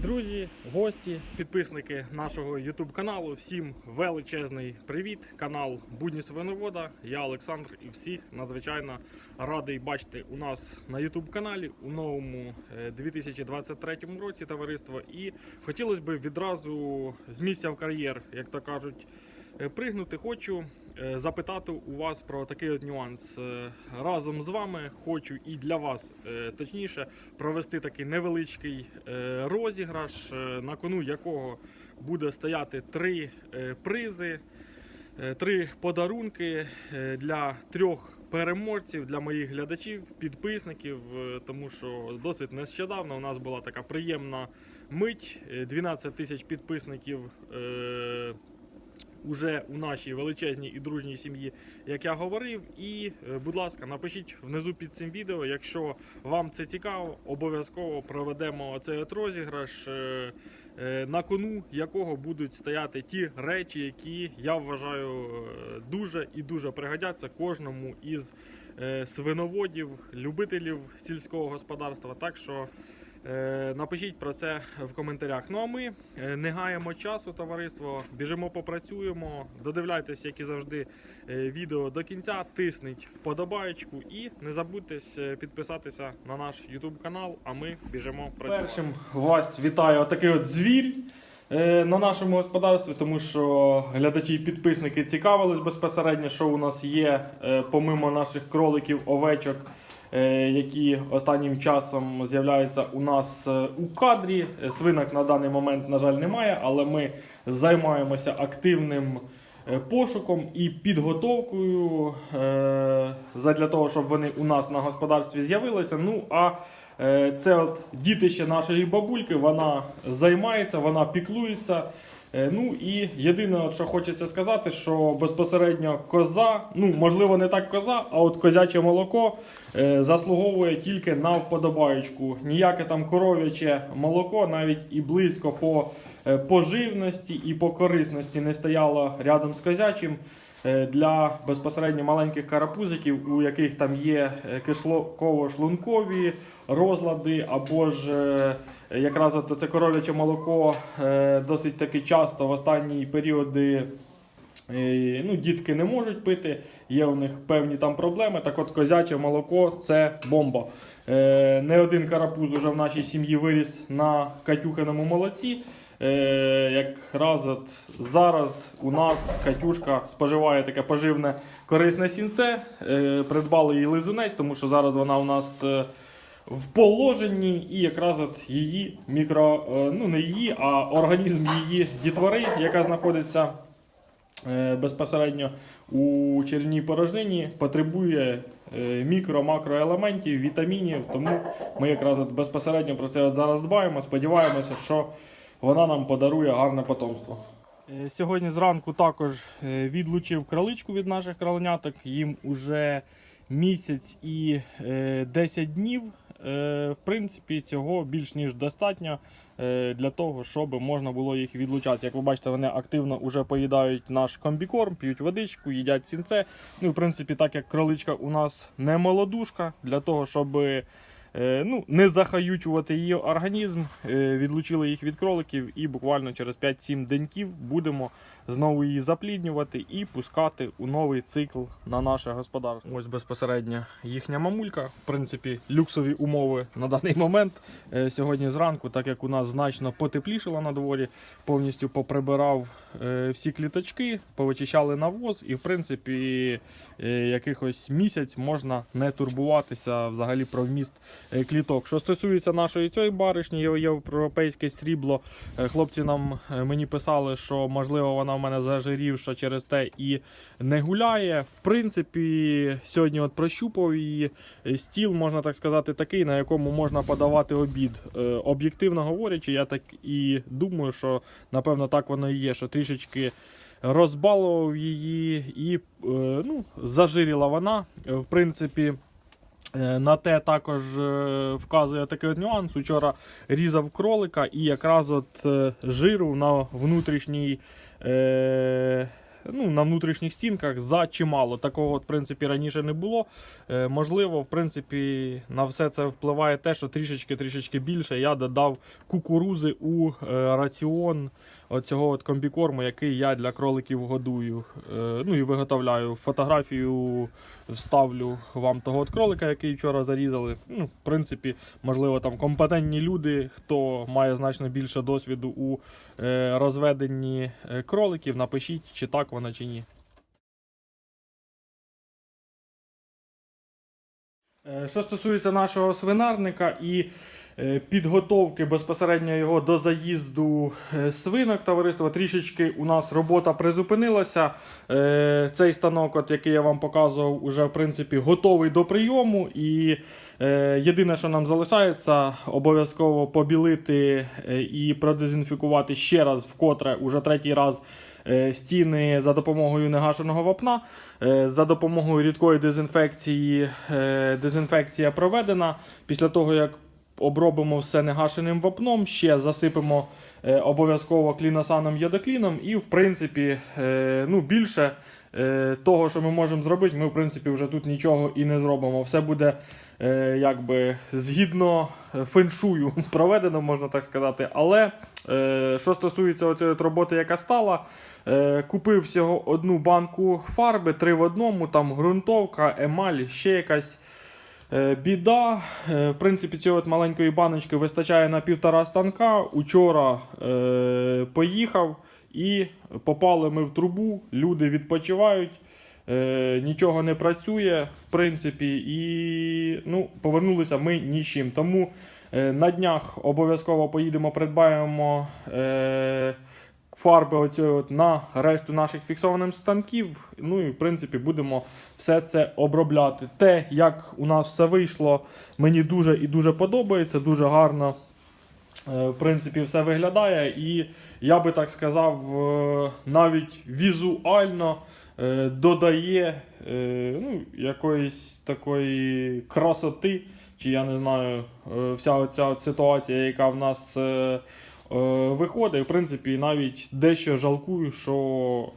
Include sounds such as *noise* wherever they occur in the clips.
Друзі, гості, підписники нашого YouTube каналу. Всім величезний привіт! Канал Будні Свиновода. Я Олександр і всіх надзвичайно радий бачити у нас на YouTube каналі у новому е, 2023 році товариство. І хотілося б відразу з місця в кар'єр, як то кажуть, е, пригнути. Хочу е, запитати у вас про такий от нюанс. Е, Разом з вами хочу і для вас е, точніше провести такий невеличкий е, розіграш, е, на кону якого буде стояти три е, призи, е, три подарунки е, для трьох переможців, для моїх глядачів, підписників, е, тому що досить нещодавно у нас була така приємна мить. е, 12 тисяч підписників. Уже у нашій величезній і дружній сім'ї, як я говорив. І, е, будь ласка, напишіть внизу під цим відео, якщо вам це цікаво, обов'язково проведемо цей от розіграш, е, е, на кону якого будуть стояти ті речі, які я вважаю дуже і дуже пригодяться кожному із свиноводів, любителів сільського господарства. Так що Напишіть про це в коментарях. Ну а ми е, не гаємо часу, товариство. Біжимо, попрацюємо. Додивляйтесь, як і завжди, е, відео до кінця. Тисніть вподобаєчку і не забудьте е, підписатися на наш YouTube канал. А ми біжимо працювати. Першим вас вітаю отакий от звір. е, На нашому господарстві, тому що глядачі і підписники цікавились безпосередньо, що у нас є, е, помимо наших кроликів, овечок, е, які останнім часом з'являються у нас е, у кадрі. Е, Свинок на даний момент, на жаль, немає, але ми займаємося активним е, пошуком і підготовкою е, задля того, щоб вони у нас на господарстві з'явилися. Ну а е, це от дітище нашої бабульки, вона займається, вона піклується. Е, Ну і єдине, що хочеться сказати, що безпосередньо коза, ну можливо, не так коза, а от козяче молоко е, заслуговує тільки на вподобаєчку. Ніяке там коров'яче молоко, навіть і близько по е, поживності і по корисності не стояло рядом з козячим. Для безпосередньо маленьких карапузиків, у яких там є е, кишлаково-шлункові розлади, або ж якраз от це коров'яче молоко е, досить таки часто в останні періоди е, ну, дітки не можуть пити, є у них певні там проблеми. Так от козяче молоко це бомба. Е, Не один карапуз уже в нашій сім'ї виріс на катюхиному молоці. Якраз от зараз у нас Катюшка споживає таке поживне корисне сінце. Придбали її лизунець, тому що зараз вона у нас в положенні, і якраз от її мікро, е, ну не її, а організм її дітвори, яка знаходиться е, безпосередньо у черній порожнині, потребує е, мікро-макроелементів, вітамінів. Тому ми якраз от безпосередньо про це от зараз дбаємо. Сподіваємося, що вона нам подарує гарне потомство. Сьогодні зранку також відлучив кроличку від наших кроленяток. Їм уже місяць і е, 10 днів. Е, В принципі, цього більш ніж достатньо е, для того, щоб можна було їх відлучати. Як ви бачите, вони активно вже поїдають наш комбікорм, п'ють водичку, їдять сінце. Ну, в принципі, так як кроличка у нас не молодушка, для того, щоб ну, не захаючувати її організм, е, відлучили їх від кроликів, і буквально через 5-7 деньків будемо знову її запліднювати і пускати у новий цикл на наше господарство. Ось безпосередньо їхня мамулька. В принципі, люксові умови на даний момент. Е, Сьогодні зранку, так як у нас значно потеплішало на дворі, повністю поприбирав е, всі кліточки, повичищали навоз, і в принципі е, якихось місяць можна не турбуватися взагалі про вміст е, кліток. Що стосується нашої цієї баришні, європейське срібло. е, Хлопці нам е, мені писали, що можливо вона в мене зажирівша через те і не гуляє. В принципі, сьогодні от прощупав її е, стіл, можна так сказати, такий, на якому можна подавати обід. Е, Об'єктивно говорячи, я так і думаю, що напевно так воно і є, що трішечки розбалував її і е, ну, зажиріла вона. Е, В принципі. Е, На те також е, вказує такий от нюанс. Учора різав кролика і якраз от е, жиру на внутрішній е, ну, на внутрішніх стінках за чимало. Такого, в принципі, раніше не було. Е, можливо, в принципі, на все це впливає те, що трішечки-трішечки більше я додав кукурузи у е, раціон оцього от комбікорму, який я для кроликів годую. Е, ну і виготовляю. Фотографію вставлю вам того от кролика, який вчора зарізали. Ну, в принципі, можливо, там компетентні люди, хто має значно більше досвіду у е, розведенні е, кроликів, напишіть, чи так вона, чи ні. Е, Що стосується нашого свинарника і підготовки безпосередньо його до заїзду е, свинок товариства, трішечки у нас робота призупинилася. Е, Цей станок, от, який я вам показував, уже в принципі готовий до прийому. І е, єдине, що нам залишається, обов'язково побілити е, і продезінфікувати ще раз, вкотре, уже третій раз. е, Стіни за допомогою негашеного вапна, Е, за допомогою рідкої дезінфекції е, дезінфекція проведена. Після того, як обробимо все негашеним вапном, ще засипемо е, обов'язково кліносаном ядокліном, і, в принципі, е, ну, більше е, того, що ми можемо зробити, ми в принципі вже тут нічого і не зробимо. Все буде е, якби згідно е, феншую *laughs* проведено, можна так сказати. Але е, що стосується оцієї роботи, яка стала. Е, Купив всього одну банку фарби, три в одному, там ґрунтовка, емаль, ще якась біда. Е, В принципі, цієї от маленької баночки вистачає на півтора станка. Учора е, поїхав і попали ми в трубу, люди відпочивають. Е, нічого не працює, в принципі, і ну, повернулися ми нічим. Тому е, на днях обов'язково поїдемо, придбаємо е, фарби от на решту наших фіксованих станків. Ну і в принципі будемо все це обробляти. Те, як у нас все вийшло, мені дуже і дуже подобається, дуже гарно. е, В принципі, все виглядає, і я би так сказав, е, навіть візуально е, додає ну, якоїсь такої красоти, чи я не знаю, вся оця ситуація, яка в нас виходить. В принципі, навіть дещо жалкую, що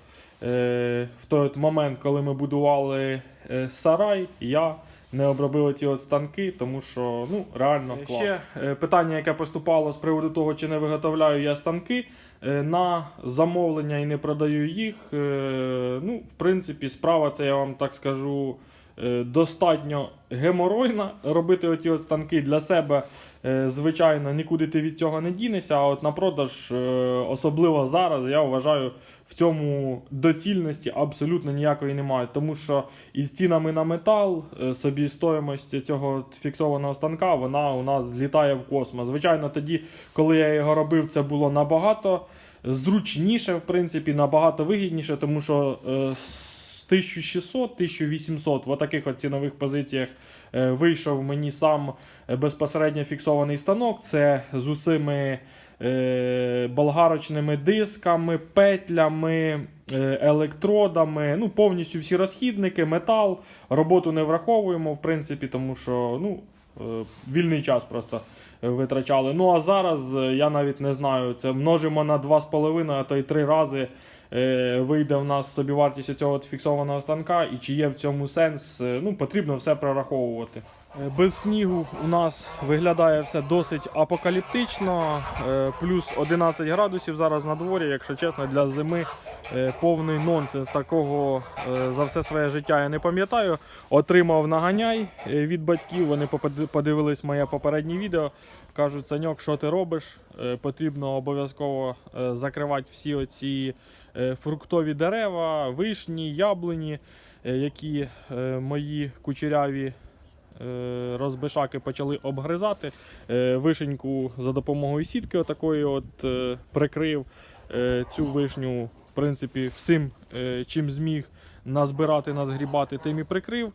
е, в той от момент, коли ми будували е, сарай, я не обробив ці от станки, тому що ну, реально клас. Ще е, питання, яке поступало з приводу того, чи не виготовляю я станки е, на замовлення і не продаю їх. Е, ну, в принципі, справа це я вам так скажу. Е, Достатньо геморойна робити оці от станки для себе, е, звичайно, нікуди ти від цього не дінешся. А от на продаж, е, особливо зараз, я вважаю, в цьому доцільності абсолютно ніякої немає. Тому що із цінами на метал, собі стоїмость цього фіксованого станка, вона у нас злітає в космос. Звичайно, тоді, коли я його робив, це було набагато зручніше, в принципі, набагато вигідніше, тому що. е, 1600-1800 в таких от цінових позиціях е, вийшов мені сам е, безпосередньо фіксований станок. Це з усіми е, болгарочними дисками, петлями, електродами, ну, повністю всі розхідники, метал. Роботу не враховуємо, в принципі, тому що ну, вільний час просто витрачали. Ну а зараз я навіть не знаю, це множимо на 2,5, а то й 3 рази. Е, Вийде в нас собівартість цього фіксованого станка, і чи є в цьому сенс, е, ну потрібно все прораховувати. Е, Без снігу у нас виглядає все досить апокаліптично. Плюс 11 градусів зараз на дворі, якщо чесно, для зими повний нонсенс. Такого за все своє життя я не пам'ятаю. Отримав наганяй від батьків. Вони подивились моє попереднє відео. Кажуть, Саньок, що ти робиш? Потрібно обов'язково закривати всі оці фруктові дерева, вишні, яблуні, е, які е, мої кучеряві е, розбишаки почали обгризати. Е, Вишеньку за допомогою сітки отакої от е, прикрив Е, цю вишню, в принципі, всім, е, чим зміг назбирати, назгрібати, тим і прикрив.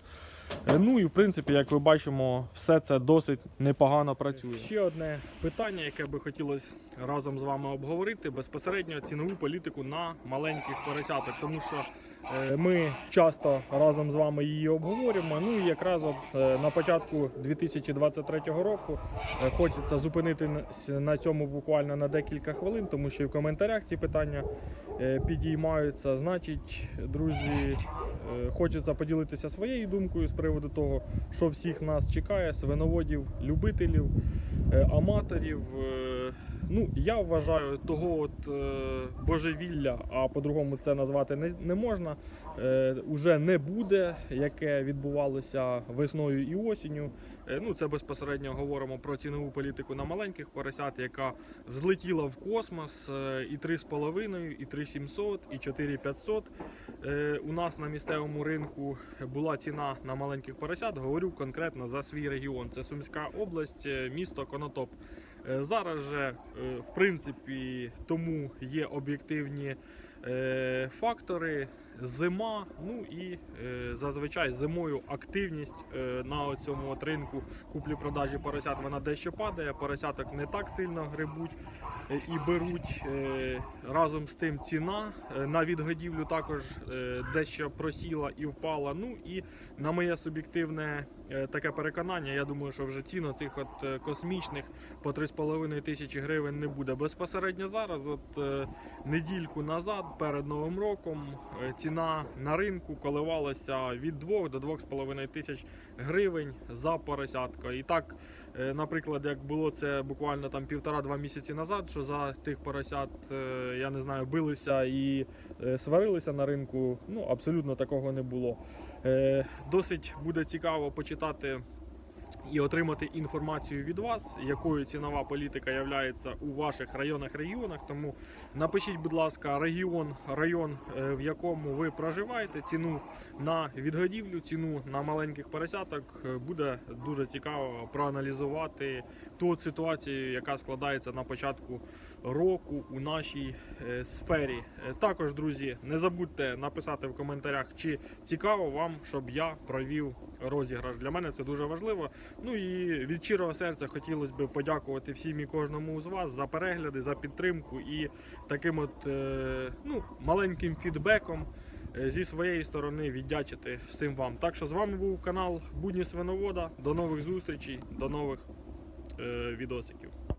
Е, Ну і в принципі, як ви бачимо, все це досить непогано працює. Ще одне питання, яке би хотілося разом з вами обговорити, безпосередньо цінову політику на маленьких поросяток. Тому що Ми часто разом з вами її обговорюємо. Ну і якраз от е, на початку 2023 року е, хочеться зупинитися на цьому буквально на декілька хвилин, тому що і в коментарях ці питання е, підіймаються. Значить, друзі, е, хочеться поділитися своєю думкою з приводу того, що всіх нас чекає, свиноводів, любителів, е, аматорів. Ну, я вважаю, того от е, божевілля, а по-другому це назвати не, не можна, е, уже не буде, яке відбувалося весною і осінню. Е, ну, це безпосередньо говоримо про цінову політику на маленьких поросят, яка взлетіла в космос і 3,5, і 3,700, і 4,500. Е, у нас на місцевому ринку була ціна на маленьких поросят. Говорю конкретно за свій регіон. Це Сумська область, місто Конотоп. Е, Зараз же, е, в принципі, тому є об'єктивні е, фактори. Зима, ну і зазвичай зимою активність на цьому от ринку куплі-продажі поросят вона дещо падає. Поросяток не так сильно грибуть і беруть. Е, разом з тим ціна е, на відгодівлю також е, дещо просіла і впала. Ну і на моє суб'єктивне е, таке переконання, я думаю, що вже ціна цих от е, космічних по 3,5 тисячі гривень не буде. Безпосередньо зараз, от е, недільку назад, перед Новим роком, е, ціна на ринку коливалася від 2 до 2,5 тисяч гривень за поросятко. І так, е, наприклад, як було це буквально там півтора-два місяці назад, що за тих поросят, е, я не знаю, билися і е, сварилися на ринку, ну абсолютно такого не було. Е, Досить буде цікаво почитати і отримати інформацію від вас, якою цінова політика є у ваших районах регіонах. Тому напишіть, будь ласка, регіон, район, е, в якому ви проживаєте, ціну на відгодівлю, ціну на маленьких поросяток. Е, Буде дуже цікаво проаналізувати ту ситуацію, яка складається на початку року у нашій е, сфері. Також, друзі, не забудьте написати в коментарях, чи цікаво вам, щоб я провів розіграш. Для мене це дуже важливо. Ну і від щирого серця хотілося б подякувати всім і кожному з вас за перегляди, за підтримку і таким от е, ну, маленьким фідбеком. е, Зі своєї сторони віддячити всім вам. Так що з вами був канал Будні Свиновода. До нових зустрічей, до нових е, відосиків.